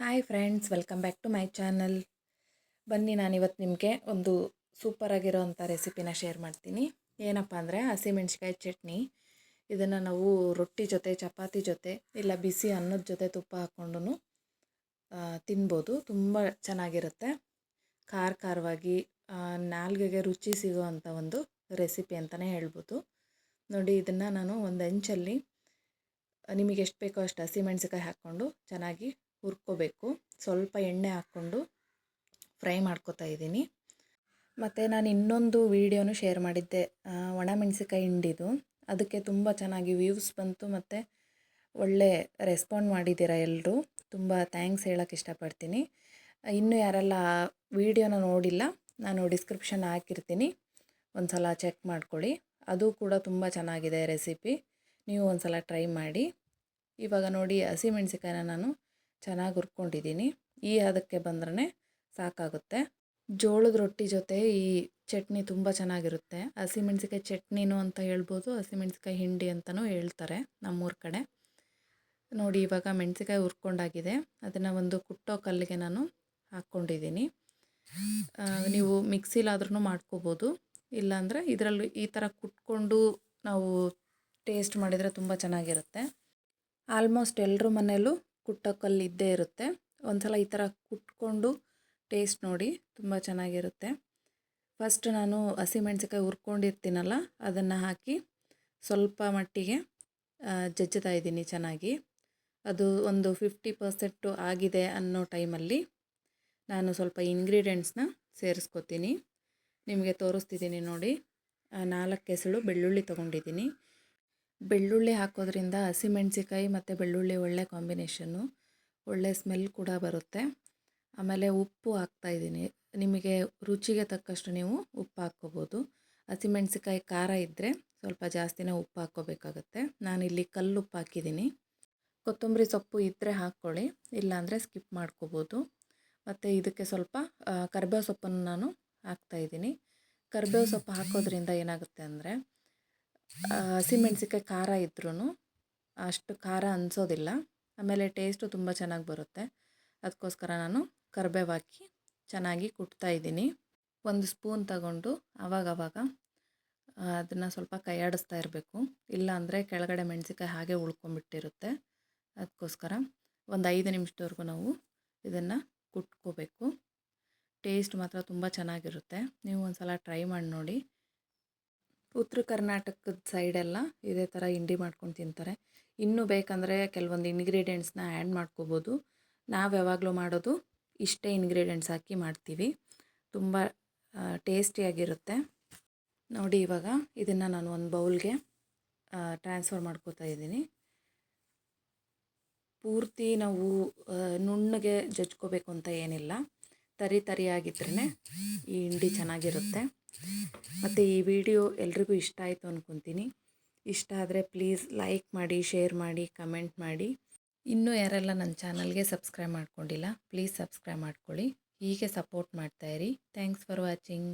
Hi friends welcome back to my channel ಬನ್ನಿ ನಾನಿವತ್ತು ನಿಮಗೆ ಒಂದು ಸೂಪರ್ ಆಗಿರೋವಂಥ ರೆಸಿಪಿನ ಶೇರ್ ಮಾಡ್ತೀನಿ. ಏನಪ್ಪ ಅಂದರೆ ಹಸಿಮೆಣ್ಸಿಕಾಯಿ ಚಟ್ನಿ. ಇದನ್ನು ನಾವು ರೊಟ್ಟಿ ಜೊತೆ, ಚಪಾತಿ ಜೊತೆ, ಇಲ್ಲ ಬಿಸಿ ಅನ್ನದ ಜೊತೆ ತುಪ್ಪ ಹಾಕ್ಕೊಂಡು ತಿನ್ಬೋದು. ತುಂಬ ಚೆನ್ನಾಗಿರುತ್ತೆ. ಖಾರ ಖಾರವಾಗಿ ನಾಲ್ಗೆಗೆ ರುಚಿ ಸಿಗೋವಂಥ ಒಂದು ರೆಸಿಪಿ ಅಂತಲೇ ಹೇಳ್ಬೋದು. ನೋಡಿ ಇದನ್ನು ನಾನು ಒಂದು ಅಂಚಲ್ಲಿ, ನಿಮಗೆ ಎಷ್ಟು ಬೇಕೋ ಅಷ್ಟು ಹಸಿಮೆಣ್ಸಿಕಾಯಿ ಹಾಕ್ಕೊಂಡು ಚೆನ್ನಾಗಿ ಹುರ್ಕೋಬೇಕು. ಸ್ವಲ್ಪ ಎಣ್ಣೆ ಹಾಕ್ಕೊಂಡು ಫ್ರೈ ಮಾಡ್ಕೊತಾ ಇದ್ದೀನಿ. ಮತ್ತು ನಾನು ಇನ್ನೊಂದು ವೀಡಿಯೋನು ಶೇರ್ ಮಾಡಿದ್ದೆ ಒಣಮೆಣಸಿಕಾಯಿ ಹಿಂಡಿದು. ಅದಕ್ಕೆ ತುಂಬ ಚೆನ್ನಾಗಿ ವ್ಯೂವ್ಸ್ ಬಂತು ಮತ್ತು ಒಳ್ಳೆ ರೆಸ್ಪಾಂಡ್ ಮಾಡಿದ್ದೀರಾ ಎಲ್ಲರೂ ತುಂಬ ಥ್ಯಾಂಕ್ಸ್ ಹೇಳೋಕ್ಕೆ ಇಷ್ಟಪಡ್ತೀನಿ. ಇನ್ನೂ ಯಾರೆಲ್ಲ ವೀಡಿಯೋನ ನೋಡಿಲ್ಲ, ನಾನು ಡಿಸ್ಕ್ರಿಪ್ಷನ್ ಹಾಕಿರ್ತೀನಿ. ಒಂದು ಸಲ ಚೆಕ್ ಮಾಡ್ಕೊಳ್ಳಿ. ಅದು ಕೂಡ ತುಂಬ ಚೆನ್ನಾಗಿದೆ ರೆಸಿಪಿ ನೀವು ಒಂದು ಸಲ ಟ್ರೈ ಮಾಡಿ. ಇವಾಗ ನೋಡಿ ಹಸಿಮೆಣ್ಸಿಕಾಯನ್ನ ನಾನು ಚೆನ್ನಾಗಿ ಹುರ್ಕೊಂಡಿದ್ದೀನಿ ಈ ಹದಕ್ಕೆ ಬಂದ್ರೆ ಸಾಕಾಗುತ್ತೆ. ಜೋಳದ ರೊಟ್ಟಿ ಜೊತೆ ಈ ಚಟ್ನಿ ತುಂಬ ಚೆನ್ನಾಗಿರುತ್ತೆ. ಹಸಿಮೆಣ್ಸಿಕಾಯಿ ಚಟ್ನಿನೂ ಅಂತ ಹೇಳ್ಬೋದು ಹಸಿಮೆಣ್ಸಿಕಾಯಿ ಹಿಂಡಿ ಅಂತಲೂ ಹೇಳ್ತಾರೆ ನಮ್ಮೂರ ಕಡೆ. ನೋಡಿ ಇವಾಗ ಮೆಣಸಿಕಾಯಿ ಹುರ್ಕೊಂಡಾಗಿದೆ. ಅದನ್ನು ಒಂದು ಕುಟ್ಟೋ ಕಲ್ಲಿಗೆ ನಾನು ಹಾಕ್ಕೊಂಡಿದ್ದೀನಿ ನೀವು ಮಿಕ್ಸಿಲಾದ್ರೂ ಮಾಡ್ಕೋಬೋದು. ಇಲ್ಲಾಂದರೆ ಇದರಲ್ಲಿ ಈ ಥರ ಕುಟ್ಕೊಂಡು ನಾವು ಟೇಸ್ಟ್ ಮಾಡಿದರೆ ತುಂಬ ಚೆನ್ನಾಗಿರುತ್ತೆ. ಆಲ್ಮೋಸ್ಟ್ ಎಲ್ಲರ ಮನೆಯಲ್ಲೂ ಕುಟ್ಟೋ ಕಲ್ಲು ಇದ್ದೇ ಇರುತ್ತೆ. ಒಂದು ಸಲ ಈ ಥರ ಕುಟ್ಕೊಂಡು ಟೇಸ್ಟ್ ನೋಡಿ, ತುಂಬ ಚೆನ್ನಾಗಿರುತ್ತೆ. ಫಸ್ಟ್ ನಾನು ಹಸಿಮೆಣ್ಸಿಕಾಯಿ ಹುರ್ಕೊಂಡಿರ್ತೀನಲ್ಲ, ಅದನ್ನು ಹಾಕಿ ಸ್ವಲ್ಪ ಮಟ್ಟಿಗೆ ಜಜ್ಜತಾ ಜಜ್ಜುತ್ತಾ ಇದ್ದೀನಿ ಚೆನ್ನಾಗಿ. ಅದು ಒಂದು ಫಿಫ್ಟಿ ಪರ್ಸೆಂಟು ಆಗಿದೆ ಅನ್ನೋ ಟೈಮಲ್ಲಿ ನಾನು ಸ್ವಲ್ಪ ಇಂಗ್ರೀಡಿಯೆಂಟ್ಸ್ನ ಸೇರಿಸ್ಕೊತೀನಿ. ನಿಮಗೆ ತೋರಿಸ್ತಿದ್ದೀನಿ ನೋಡಿ. ನಾಲ್ಕು ಎಸಳು ಬೆಳ್ಳುಳ್ಳಿ ತೊಗೊಂಡಿದ್ದೀನಿ. ಬೆಳ್ಳುಳ್ಳಿ ಹಾಕೋದ್ರಿಂದ ಹಸಿಮೆಣ್ಸಿಕಾಯಿ ಮತ್ತು ಬೆಳ್ಳುಳ್ಳಿ ಒಳ್ಳೆ ಕಾಂಬಿನೇಷನ್ನು, ಒಳ್ಳೆ ಸ್ಮೆಲ್ ಕೂಡ ಬರುತ್ತೆ. ಆಮೇಲೆ ಉಪ್ಪು ಹಾಕ್ತಾಯಿದ್ದೀನಿ ನಿಮಗೆ ರುಚಿಗೆ ತಕ್ಕಷ್ಟು ನೀವು ಉಪ್ಪು ಹಾಕ್ಕೋಬೋದು. ಹಸಿಮೆಣ್ಸಿಕಾಯಿ ಖಾರ ಇದ್ದರೆ ಸ್ವಲ್ಪ ಜಾಸ್ತಿನೇ ಉಪ್ಪು ಹಾಕ್ಕೋಬೇಕಾಗತ್ತೆ. ನಾನಿಲ್ಲಿ ಕಲ್ಲು ಉಪ್ಪು ಹಾಕಿದ್ದೀನಿ. ಕೊತ್ತಂಬರಿ ಸೊಪ್ಪು ಇದ್ದರೆ ಹಾಕ್ಕೊಳ್ಳಿ. ಇಲ್ಲಾಂದರೆ ಸ್ಕಿಪ್ ಮಾಡ್ಕೋಬೋದು. ಮತ್ತು ಇದಕ್ಕೆ ಸ್ವಲ್ಪ ಕರ್ಬೇವು ಸೊಪ್ಪನ್ನು ನಾನು ಹಾಕ್ತಾಯಿದ್ದೀನಿ ಕರ್ಬೇವು ಸೊಪ್ಪು ಹಾಕೋದ್ರಿಂದ ಏನಾಗುತ್ತೆ ಅಂದರೆ ಹಸಿಮೆಣ್ಸಿಕಾಯಿ ಖಾರ ಇದ್ರೂ ಅಷ್ಟು ಖಾರ ಅನಿಸೋದಿಲ್ಲ. ಆಮೇಲೆ ಟೇಸ್ಟು ತುಂಬ ಚೆನ್ನಾಗಿ ಬರುತ್ತೆ. ಅದಕ್ಕೋಸ್ಕರ ನಾನು ಕರಿಬೇವು ಹಾಕಿ ಚೆನ್ನಾಗಿ ಕುಟ್ತಾ ಇದ್ದೀನಿ. ಒಂದು ಸ್ಪೂನ್ ತಗೊಂಡು ಆವಾಗವಾಗ ಅದನ್ನು ಸ್ವಲ್ಪ ಕೈಯಾಡಿಸ್ತಾ ಇರಬೇಕು. ಇಲ್ಲಾಂದರೆ ಕೆಳಗಡೆ ಮೆಣಸಿಕಾಯಿ ಹಾಗೆ ಉಳ್ಕೊಂಬಿಟ್ಟಿರುತ್ತೆ ಅದಕ್ಕೋಸ್ಕರ ಒಂದು ಐದು ನಿಮಿಷದವರೆಗೂ ನಾವು ಇದನ್ನು ಕುಟ್ಕೋಬೇಕು. ಟೇಸ್ಟ್ ಮಾತ್ರ ತುಂಬ ಚೆನ್ನಾಗಿರುತ್ತೆ. ನೀವು ಒಂದು ಸಲ ಟ್ರೈ ಮಾಡಿ ನೋಡಿ. ಉತ್ತರ ಕರ್ನಾಟಕದ ಸೈಡೆಲ್ಲ ಇದೇ ಥರ ಹಿಂಡಿ ಮಾಡ್ಕೊಂಡು ತಿಂತಾರೆ. ಇನ್ನೂ ಬೇಕಂದರೆ ಕೆಲವೊಂದು ಇಂಗ್ರೀಡಿಯೆಂಟ್ಸ್ನ ಆ್ಯಡ್ ಮಾಡ್ಕೋಬೋದು. ನಾವು ಯಾವಾಗಲೂ ಮಾಡೋದು ಇಷ್ಟೇ ಇಂಗ್ರೀಡಿಯೆಂಟ್ಸ್ ಹಾಕಿ ಮಾಡ್ತೀವಿ. ತುಂಬ ಟೇಸ್ಟಿಯಾಗಿರುತ್ತೆ ನೋಡಿ ಇವಾಗ ಇದನ್ನು ನಾನು ಒಂದು ಬೌಲ್ಗೆ ಟ್ರಾನ್ಸ್ಫರ್ ಮಾಡ್ಕೋತಾ ಇದ್ದೀನಿ. ಪೂರ್ತಿ ನಾವು ನುಣ್ಣಗೆ ಜಜ್ಕೋಬೇಕು ಅಂತ ಏನಿಲ್ಲ. ತರಿ ತರಿಯಾಗಿದ್ರೇ ಈ ಹಿಂಡಿ ಚೆನ್ನಾಗಿರುತ್ತೆ. ಮತ್ತು ಈ ವಿಡಿಯೋ ಎಲ್ರಿಗೂ ಇಷ್ಟ ಆಯಿತು ಅಂದ್ಕೊತೀನಿ ಇಷ್ಟ ಆದರೆ ಪ್ಲೀಸ್ ಲೈಕ್ ಮಾಡಿ, ಶೇರ್ ಮಾಡಿ, ಕಮೆಂಟ್ ಮಾಡಿ. ಇನ್ನೂ ಯಾರೆಲ್ಲ ನನ್ನ ಚಾನಲ್ಗೆ ಸಬ್ಸ್ಕ್ರೈಬ್ ಮಾಡ್ಕೊಂಡಿಲ್ಲ, ಪ್ಲೀಸ್ ಸಬ್ಸ್ಕ್ರೈಬ್ ಮಾಡ್ಕೊಳ್ಳಿ. ಹೀಗೆ ಸಪೋರ್ಟ್ ಮಾಡ್ತಾಯಿರಿ ಥ್ಯಾಂಕ್ಸ್ ಫಾರ್ ವಾಚಿಂಗ್.